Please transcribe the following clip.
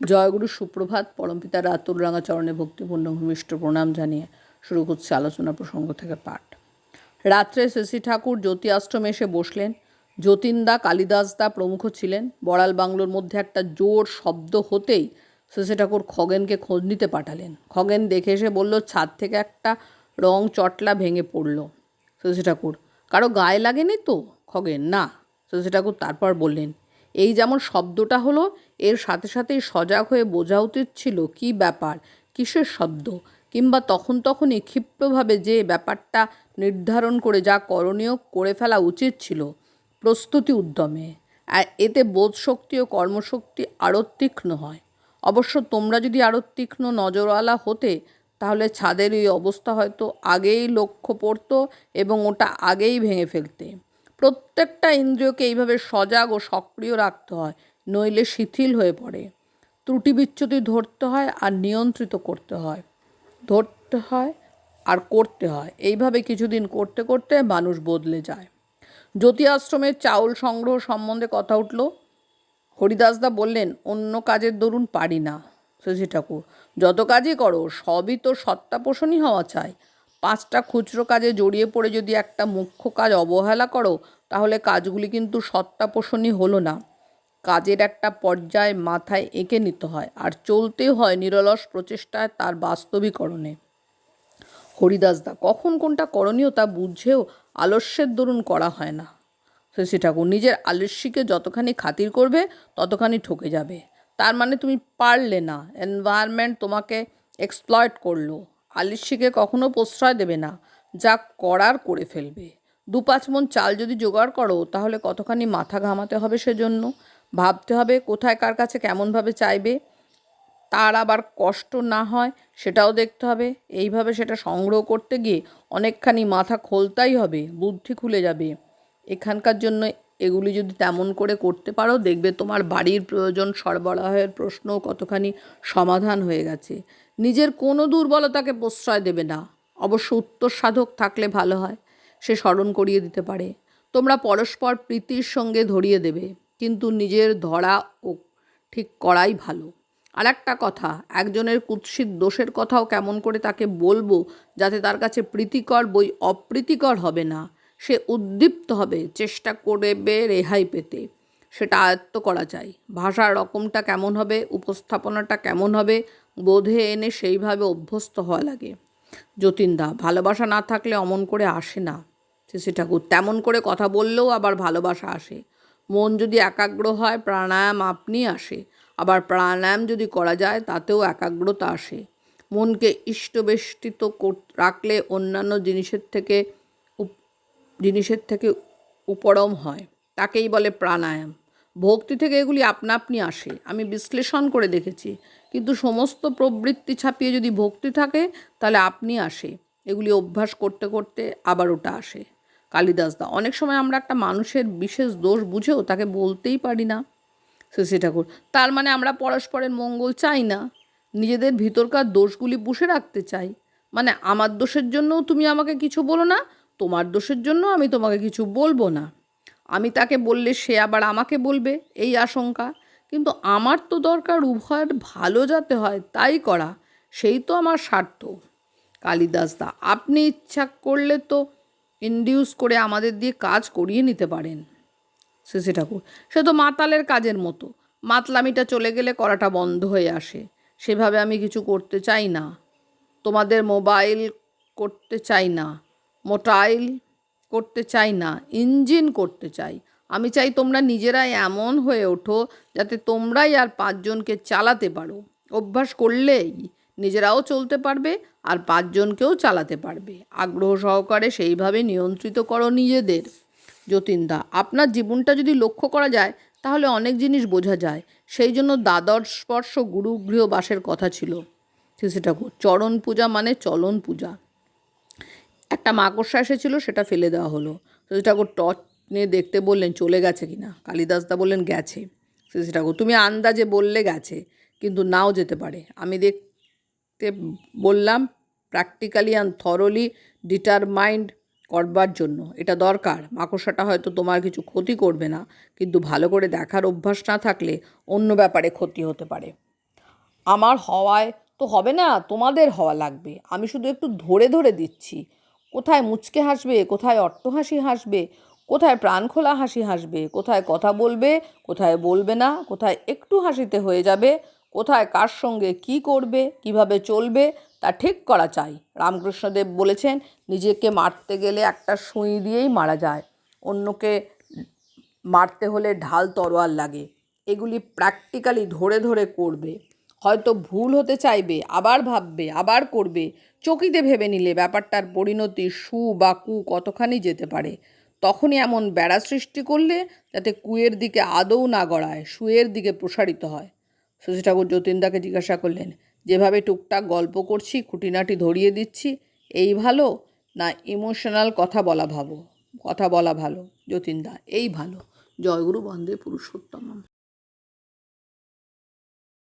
জয়গুরু সুপ্রভাত, পরমপিতা রাতুল রাঙা চরণে ভক্তিপূর্ণ ভূমিষ্ঠ প্রণাম জানিয়ে শুরু করছে আলোচনা প্রসঙ্গ থেকে পাঠ। রাত্রে শশী ঠাকুর জ্যোতি আশ্রমে এসে বসলেন। যতীনদা কালিদাসদা প্রমুখ ছিলেন। বড়াল বাংলোর মধ্যে একটা জোর শব্দ হতেই শশী ঠাকুর খগেনকে খোঁজ নিতে পাঠালেন। খগেন দেখে এসে বলল, ছাদ থেকে একটা রং চটলা ভেঙে পড়ল। শশী ঠাকুর, কারও গায়ে লাগেনি তো? খগেন, না। শশী ঠাকুর তারপর বললেন, এই যেমন শব্দটা হলো এর সাথে সাথেই সজাগ হয়ে বোঝা উচিত ছিল কী ব্যাপার, কিসের শব্দ, কিংবা তখন তখনই ক্ষিপ্রভাবে যে ব্যাপারটা নির্ধারণ করে যা করণীয় করে ফেলা উচিত ছিল। প্রস্তুতি উদ্যমে। আর এতে বোধশক্তি ও কর্মশক্তি আরও তীক্ষ্ণ হয়। অবশ্য তোমরা যদি আরও তীক্ষ্ণ নজরওয়ালা হতে, তাহলে ছাদের এই অবস্থা হয়তো আগেই লক্ষ্য পড়তো এবং ওটা আগেই ভেঙে ফেলতে। প্রত্যেকটা ইন্দ্রিয়কে এইভাবে সজাগ ও সক্রিয় রাখতে হয়। নইলে শিথিল হয়ে পড়ে। ত্রুটি বিচ্যুতি ধরতে হয় আর নিয়ন্ত্রিত করতে হয়। ধরতে হয় আর করতে হয়। এইভাবে কিছুদিন করতে করতে মানুষ বদলে যায়। জ্যোতি আশ্রমের চাউল সংগ্রহ সম্বন্ধে কথা উঠল। হরিদাসদা বললেন, অন্য কাজের দরুন পারি না, শশী ঠাকুর। যত কাজই করো, সবই তো সত্তা পোষণই হওয়া চাই। পাঁচটা খুচরো কাজে জড়িয়ে পড়ে যদি একটা মুখ্য কাজ অবহেলা করো, তাহলে কাজগুলি কিন্তু সত্তা পোষণই হলো না। কাজের একটা পর্যায় মাথায় এঁকে নিতে হয় আর চলতে হয় নিরলস প্রচেষ্টায় তার বাস্তবীকরণে। হরিদাসদা কখন কোনটা করণীয় তা বুঝেও আলস্যের দরুন করা হয় না। শশী ঠাকুর, নিজের আলস্যিকে যতখানি খাতির করবে, ততখানি ঠকে যাবে। তার মানে তুমি পারলে না। এনভায়রনমেন্ট তোমাকে এক্সপ্লয়েট করল। আলিস্যিকে কখনো প্রশ্রয় দেবে না। যা করার করে ফেলবে। দু পাঁচ মন চাল যদি জোগাড় করো, তাহলে কতখানি মাথা ঘামাতে হবে সেজন্য? ভাবতে হবে কোথায় কার কাছে কেমনভাবে চাইবে, তার আবার কষ্ট না হয় সেটাও দেখতে হবে। এইভাবে সেটা সংগ্রহ করতে গিয়ে অনেকখানি মাথা খোলতাই হবে, বুদ্ধি খুলে যাবে। এখানকার জন্য এগুলি যদি তেমন করে করতে পারো, দেখবে তোমার বাড়ির প্রয়োজন সরবরাহের প্রশ্নও কতখানি সমাধান হয়ে গেছে। নিজের কোনো দুর্বলতাকে প্রশ্রয় দেবে না। অবশ্য উত্তর সাধক থাকলে ভালো হয়, সে স্মরণ করিয়ে দিতে পারে। তোমরা পরস্পর প্রীতির সঙ্গে ধরিয়ে দেবে। কিন্তু নিজের ধরা ও ঠিক করাই ভালো। আর একটা কথা, একজনের কুৎসিত দোষের কথাও কেমন করে তাকে বলব যাতে তার কাছে প্রীতিকর বই অপ্রীতিকর হবে না? সে উদ্দীপ্ত হবে চেষ্টা করবে রেহাই পেতে। সেটা আয়ত্ত করা চাই ভাষার রকমটা কেমন হবে, উপস্থাপনাটা কেমন হবে, বোধে এনে সেইভাবে অভ্যস্ত হওয়া লাগে। যতীনদা, ভালোবাসা না থাকলে অমন করে আসে না। শ্রী ঠাকুর, তেমন করে কথা বললেও আবার ভালোবাসা আসে। মন যদি একাগ্র হয়, প্রাণায়াম আপনি আসে। আবার প্রাণায়াম যদি করা যায়, তাতেও একাগ্রতা আসে। মনকে ইষ্টবেষ্টিত রাখলে অন্যান্য জিনিসের থেকে জিনিসের থেকে উপরম হয়। তাকেই বলে প্রাণায়াম। ভক্তি থেকে এগুলি আপনা আপনি আসে। আমি বিশ্লেষণ করে দেখেছি। কিন্তু সমস্ত প্রবৃত্তি ছাপিয়ে যদি ভক্তি থাকে, তাহলে আপনি আসে। এগুলি অভ্যাস করতে করতে আবার ওটা আসে। কালিদাসদা অনেক সময় আমরা একটা মানুষের বিশেষ দোষ বুঝেও তাকে বলতেই পারি না, শশী ঠাকুর। তার মানে আমরা পরস্পরের মঙ্গল চাই না, নিজেদের ভিতরকার দোষগুলি পুষে রাখতে চাই। মানে আমার দোষের জন্যও তুমি আমাকে কিছু বলো না, তোমার দোষের জন্য আমি তোমাকে কিছু বলব না। আমি তাকে বললে সে আবার আমাকে বলবে, এই আশঙ্কা। কিন্তু আমার তো দরকার উভয়ের ভালো যাতে হয় তাই করা, সেই তো আমার স্বার্থ। কালিদাসদা আপনি ইচ্ছা করলে তো ইন্ডিউস করে আমাদের দিয়ে কাজ করিয়ে নিতে পারেন। শশী ঠাকুর। সে তো মাতালের কাজের মতো। মাতলামিটা চলে গেলে করাটা বন্ধ হয়ে আসে। সেভাবে আমি কিছু করতে চাই না। তোমাদের মোবাইল করতে চাই না। মোটাইল করতে চাই না। ইঞ্জিন করতে চাই। আমি চাই তোমরা নিজেরাই এমন হয়ে ওঠো যাতে তোমরাই আর পাঁচজনকে চালাতে পারো। অভ্যাস করলেই নিজেরাও চলতে পারবে আর পাঁচজনকেও চালাতে পারবে। আগ্রহ সহকারে সেইভাবে নিয়ন্ত্রিত করো নিজেদের। যতীনদা, আপনার জীবনটা যদি লক্ষ্য করা যায়, তাহলে অনেক জিনিস বোঝা যায়। সেই জন্য দ্বাদশ স্পর্শ গুরু গৃহবাসের কথা ছিল। শ্রী ঠাকুর, চরণ পূজা মানে চলন পূজা। একটা মাকড়সা এসেছিল, সেটা ফেলে দেওয়া হলো। শ্রী ঠাকুর টর্চ নিয়ে দেখতে বললেন, চলে গেছে কিনা কালিদাসদা বললেন, গেছে। শ্রী ঠাকুর, তুমি আন্দাজে বললে গেছে, কিন্তু নাও যেতে পারে। আমি দেখতে বললাম প্র্যাকটিক্যালি অ্যান্ড থরলি ডিটারমাইন্ড করবার জন্য। এটা দরকার। মাকড়সাটা হয়তো তোমার কিছু ক্ষতি করবে না, কিন্তু ভালো করে দেখার অভ্যাস না থাকলে অন্য ব্যাপারে ক্ষতি হতে পারে। আমার হওয়ায় তো হবে না, তোমাদের হওয়া লাগবে। আমি শুধু একটু ধরে ধরে দিচ্ছি। কোথায় মুচকে হাসবে, কোথায় অট্টহাসি হাসবে, কোথায় প্রাণ খোলা হাসি হাসবে, কোথায় কথা বলবে, কোথায় বলবে না, কোথায় একটু হাসিতে হয়ে যাবে, কোথায় কার সঙ্গে কি করবে, কীভাবে চলবে তা ঠিক করা চাই। রামকৃষ্ণদেব বলেছেন, নিজেকে মারতে গেলে একটা সুই দিয়েই মারা যায়। অন্যকে মারতে হলে ঢাল তরোয়াল লাগে। এগুলি প্র্যাকটিক্যালি ধরে ধরে করবে। হয়তো ভুল হতে চাইবে, আবার ভাববে, আবার করবে। চকিতে ভেবে নিলে ব্যাপারটার পরিণতি সু বা কু কতখানি যেতে পারে। তখনই এমন বেড়া সৃষ্টি করলে যাতে কুয়ের দিকে আদৌ না গড়ায়, সুয়ের দিকে প্রসারিত হয়। শশী ঠাকুর যতীনদাকে জিজ্ঞাসা করলেন যেভাবে টুকটাক গল্প করছি, খুঁটিনাটি ধরিয়ে দিচ্ছি, এই ভালো না ইমোশনাল কথা বলা ভাবো কথা বলা ভালো যতীনদা এই ভালো। জয়গুরু বন্দে পুরুষোত্তম